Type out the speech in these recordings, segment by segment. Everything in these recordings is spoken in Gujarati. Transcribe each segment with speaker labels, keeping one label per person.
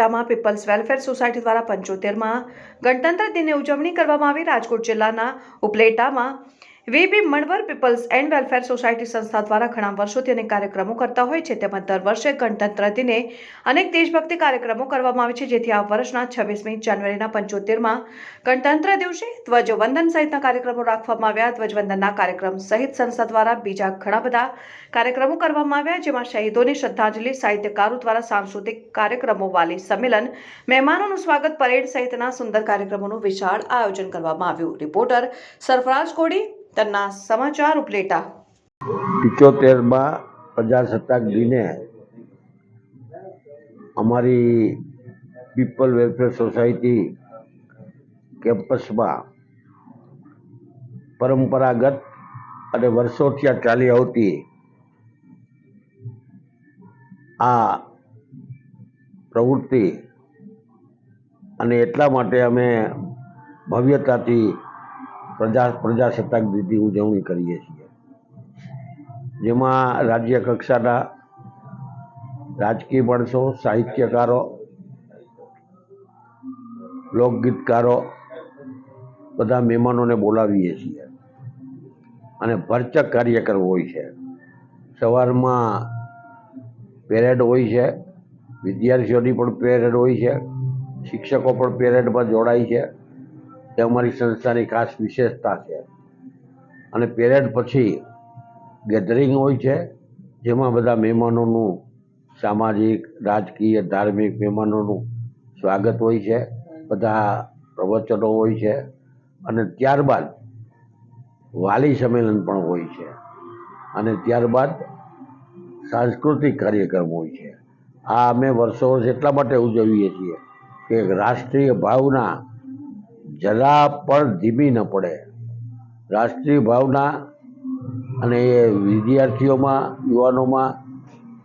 Speaker 1: ઉપલેટામાં પીપલ્સ વેલફેર સોસાયટી દ્વારા પંચોતેરમાં ગણતંત્ર દિનની ઉજવણી કરવામાં આવી. રાજકોટ જિલ્લાના ઉપલેટામાં VB Manvar peoples and welfare society સંસ્થા દ્વારા ઘણા વર્ષોથી અનેક કાર્યક્રમો કરતા હોય છે. તેમાં દર વર્ષે ગણતંત્ર દિને અનેક દેશભક્તિ કાર્યક્રમો કરવામાં આવે છે, જેથી આ વર્ષના છવ્વીસમી જાન્યુઆરીના પંચોતેરમાં ગણતંત્ર દિવસે ધ્વજવંદન સહિતના કાર્યક્રમો રાખવામાં આવ્યા. ધ્વજવંદનના કાર્યક્રમ સહિત સંસ્થા દ્વારા બીજા ઘણા બધા કાર્યક્રમો કરવામાં આવ્યા, જેમાં શહીદોની શ્રદ્ધાંજલિ, સાહિત્યકારો દ્વારા સાંસ્કૃતિક કાર્યક્રમો, વાલી સંમેલન, મહેમાનોનું સ્વાગત, પરેડ સહિતના સુંદર કાર્યક્રમોનું વિશાળ આયોજન કરવામાં આવ્યું. રિપોર્ટર સરફરાજ કોડી તન્ના સમાચાર ઉપલેટા.
Speaker 2: પિચોતેરમાં પ્રજાસત્તાક દિને અમારી પીપલ વેલફેર સોસાયટી કેમ્પસમાં પરંપરાગત અને વર્ષોથી આ ચાલી આવતી આ પ્રવૃત્તિ અને એટલા માટે અમે ભવ્યતાથી પ્રજા પ્રજાસત્તાક દિનની ઉજવણી કરીએ છીએ. જેમાં રાજ્ય કક્ષાના રાજકીય માણસો, સાહિત્યકારો, લોકગીતકારો બધા મહેમાનોને બોલાવીએ છીએ. અને ભરચક કાર્યક્રમ હોય છે. સવારમાં પેરેડ હોય છે. વિદ્યાર્થીઓની પણ પેરેડ હોય છે. શિક્ષકો પણ પેરેડમાં જોડાય છે. તે અમારી સંસ્થાની ખાસ વિશેષતા છે. અને પેરેડ પછી ગેધરિંગ હોય છે, જેમાં બધા મહેમાનોનું સામાજિક, રાજકીય, ધાર્મિક મહેમાનોનું સ્વાગત હોય છે. બધા પ્રવચનો હોય છે. અને ત્યારબાદ વાલી સંમેલન પણ હોય છે. અને ત્યારબાદ સાંસ્કૃતિક કાર્યક્રમ હોય છે. આ અમે વર્ષો વર્ષ એટલા માટે ઉજવીએ છીએ કે રાષ્ટ્રીય ભાવના જરા પણ ધીમી ન પડે. રાષ્ટ્રીય ભાવના અને એ વિદ્યાર્થીઓમાં, યુવાનોમાં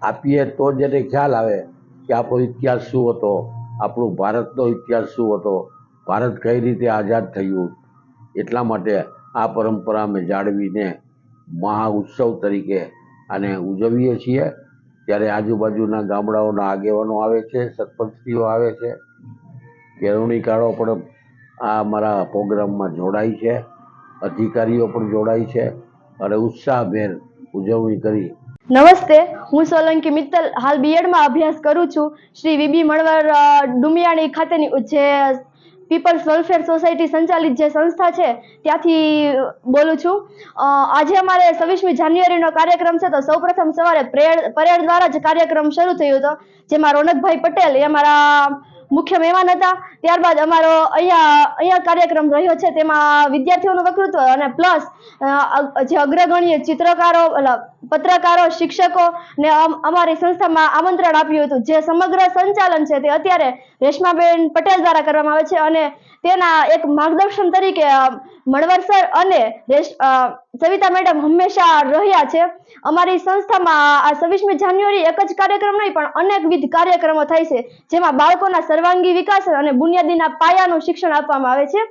Speaker 2: આપીએ તો જ એને ખ્યાલ આવે કે આપણો ઇતિહાસ શું હતો, આપણું ભારતનો ઇતિહાસ શું હતો, ભારત કઈ રીતે આઝાદ થયું. એટલા માટે આ પરંપરા અમે જાળવીને મહા ઉત્સવ તરીકે આને ઉજવીએ છીએ. ત્યારે આજુબાજુના ગામડાઓના આગેવાનો આવે છે, સરપંચીઓ આવે છે. કેળવણી કાળો પણ આ અમારા પ્રોગ્રામમાં જોડાય છે, અધિકારીઓ પણ જોડાય છે અને ઉત્સાહભેર ઉજવણી કરી.
Speaker 3: નમસ્તે, હું સોલંકી મિત્તલ. હાલ બીએડમાં અભ્યાસ કરું છું શ્રી વીબી મળવર ડુમિયાણી ખાતેની જે પીપલ્સ વેલફેર સોસાયટી સંચાલિત જે સંસ્થા છે, ત્યાંથી બોલું છું. આજે અમારે છવ્વીસમી જાન્યુઆરીનો કાર્યક્રમ છે, તો સૌપ્રથમ સવારે પરેડ દ્વારા જ કાર્યક્રમ શરૂ થયો હતો, જેમાં રોનકભાઈ પટેલ એ અમારા મુખ્ય મહેમાન હતા. ત્યારબાદ અમારો અહીંયા અહીંયા કાર્યક્રમ રહ્યો છે. તેમાં વિદ્યાર્થીઓનું વક્તૃત્વ અને પ્લસ જે અગ્રગણ્ય ચિત્રકારો પત્રકારો, શિક્ષકો ને અમ- અમારી સંસ્થામાં આમંત્રણ આપ્યું હતું. જે સમગ્ર સંચાલન છે તે અત્યારે રેશમાબેન પટેલ દ્વારા કરવામાં આવે છે અને તેના એક માર્ગદર્શન તરીકે મણવર સર અને રેશ સવિતા મેડમ હંમેશા રહ્યા છે. અમારી સંસ્થામાં આ છવ્વીસમી જાન્યુઆરી એક જ કાર્યક્રમ નહીં, પણ અનેકવિધ કાર્યક્રમો થાય છે, જેમાં બાળકોના સર્વાંગી વિકાસ અને બુનિયાદીના પાયાનું શિક્ષણ આપવામાં આવે છે.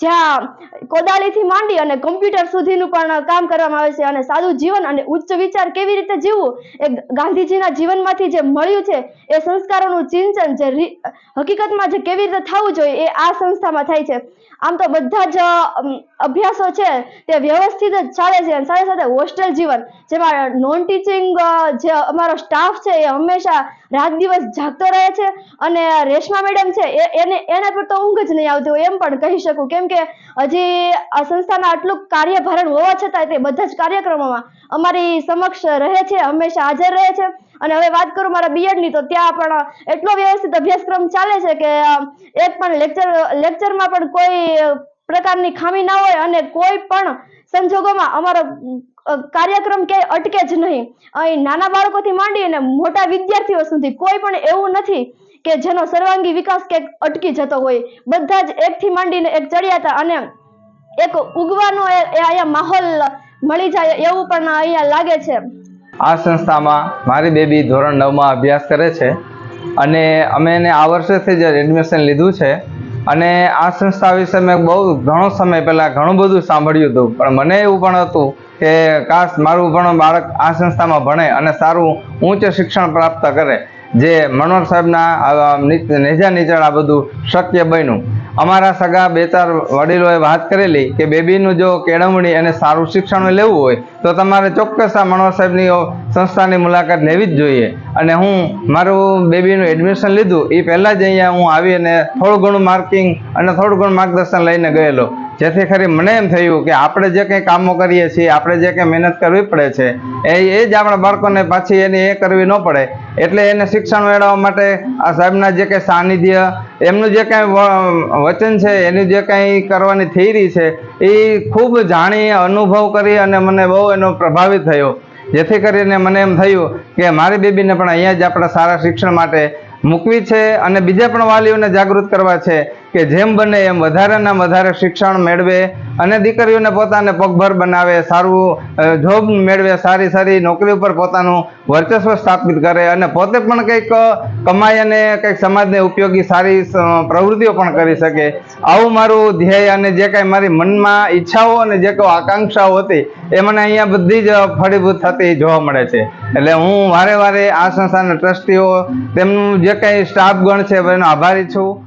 Speaker 3: જ્યાં કોદાળીથી માંડી અને કમ્પ્યુટર સુધીનું પણ કામ કરવામાં આવે છે અને સાદું જીવન અને ઉચ્ચ વિચાર કેવી રીતે જીવવું એ ગાંધીજીના જીવનમાંથી જે મળ્યું છે એ સંસ્કારોનું ચિંતન જે હકીકતમાં જે કેવી રીતે થવું જોઈએ એ આ સંસ્થામાં થાય છે. આમ તો બધા જ અભ્યાસો છે તે વ્યવસ્થિત જ ચાલે છે અને સાથે સાથે હોસ્ટેલ જીવન, જેમાં નોન ટીચિંગ જે અમારો સ્ટાફ છે એ હંમેશા રાત દિવસ જાગતો રહે છે અને રેશમા મેડમ છે એને એને પર તો ઊંઘ જ નહીં આવતી હોય એમ પણ કહી શકું. કેમ કે હજી આ સંસ્થાના આટલું કાર્યભારણ હોવા છતાં તે બધા જ કાર્યક્રમોમાં અમારી સમક્ષ રહે છે, હંમેશા હાજર રહે છે. અને હવે વાત કરું મારા બીએડની તો ત્યાં પણ એટલો વ્યવસ્થિત અભ્યાસક્રમ ચાલે છે કે એક પણ લેક્ચર લેક્ચરમાં પણ કોઈ પ્રકારની ખામી ના હોય અને કોઈ પણ સંજોગોમાં અમારો કાર્યક્રમ ક્યાંય અટકે જ નહીં. અહીં નાના બાળકોથી માંડી અને મોટા વિદ્યાર્થીઓ સુધી કોઈ પણ એવું નથી કે જેનો સર્વાંગી વિકાસ કે અટકી જતો હોય. બધા જ એકથી માંડીને એક ચડિયાતા અને એક ઉગવાનો એ અહીંયા માહોલ મળી જાય એવું પણ અહીંયા લાગે છે.
Speaker 4: આ સંસ્થામાં મારી બેબી ધોરણ નવમાં અભ્યાસ કરે છે અને અમે એને આ વર્ષેથી જ એડમિશન લીધું છે અને આ સંસ્થા વિશે મેં બહુ ઘણો સમય પહેલાં ઘણું બધું સાંભળ્યું હતું. પણ મને એવું પણ હતું કે કાશ મારું પણ બાળક આ સંસ્થામાં ભણે અને સારું ઉચ્ચ શિક્ષણ પ્રાપ્ત કરે, જે મનોહર સાહેબના નેજા નીચળ આ બધું શક્ય બન્યું. અમારા સગા બે ચાર વડીલોએ વાત કરેલી કે બેબીનું જો કેળવણી અને સારું શિક્ષણ લેવું હોય, તો તમારે ચોક્કસ આ મનોહર સાહેબની સંસ્થાની મુલાકાત લેવી જ જોઈએ. અને હું મારું બેબીનું એડમિશન લીધું એ પહેલાં જ અહીંયા હું આવી અને થોડું ઘણું માર્કિંગ અને થોડું ઘણું માર્ગદર્શન લઈને ગયેલો. જેથી ખરી મને એમ થયું કે આપણે જે કંઈ કામો કરીએ છીએ, આપણે જે કંઈ મહેનત કરવી પડે છે, એ એ જ આપણા બાળકોને પાછી એની એ કરવી ન પડે. એટલે એને શિક્ષણ મેળવવા માટે આ સાહેબના જે કંઈ સાનિધ્ય, એમનું જે કાંઈ વચન છે, એની જે કાંઈ કરવાની થિયરી છે એ ખૂબ જાણી, અનુભવ કરી અને મને બહુ એનો પ્રભાવિત થયો. જેથી કરીને મને એમ થયું કે મારી બેબીને પણ અહીંયા જ આપણા સારા શિક્ષણ માટે મૂકવી છે અને બીજા પણ વાલીઓને જાગૃત કરવા છે. કે જેમ બને એમ વધારેના વધારે શિક્ષણ મેળવે અને દીકરીઓને પોતાને પગભર બનાવે, સારું જોબ મેળવે, સારી સારી નોકરી ઉપર પોતાનું વર્ચસ્વ સ્થાપિત કરે અને પોતે પણ કંઈક કમાઈ અને કંઈક સમાજને ઉપયોગી, સારી પ્રવૃત્તિઓ પણ કરી શકે. આવું મારું ધ્યેય અને જે કાંઈ મારી મનમાં ઈચ્છાઓ અને જે કોઈ આકાંક્ષાઓ હતી, એ મને અહીંયા બધી જ ફળીભૂત થતી જોવા મળે છે. એટલે હું વારે વારે આ સંસ્થાના ટ્રસ્ટીઓ, તેમનું જે કંઈ સ્ટાફગણ છે, એનો આભારી છું.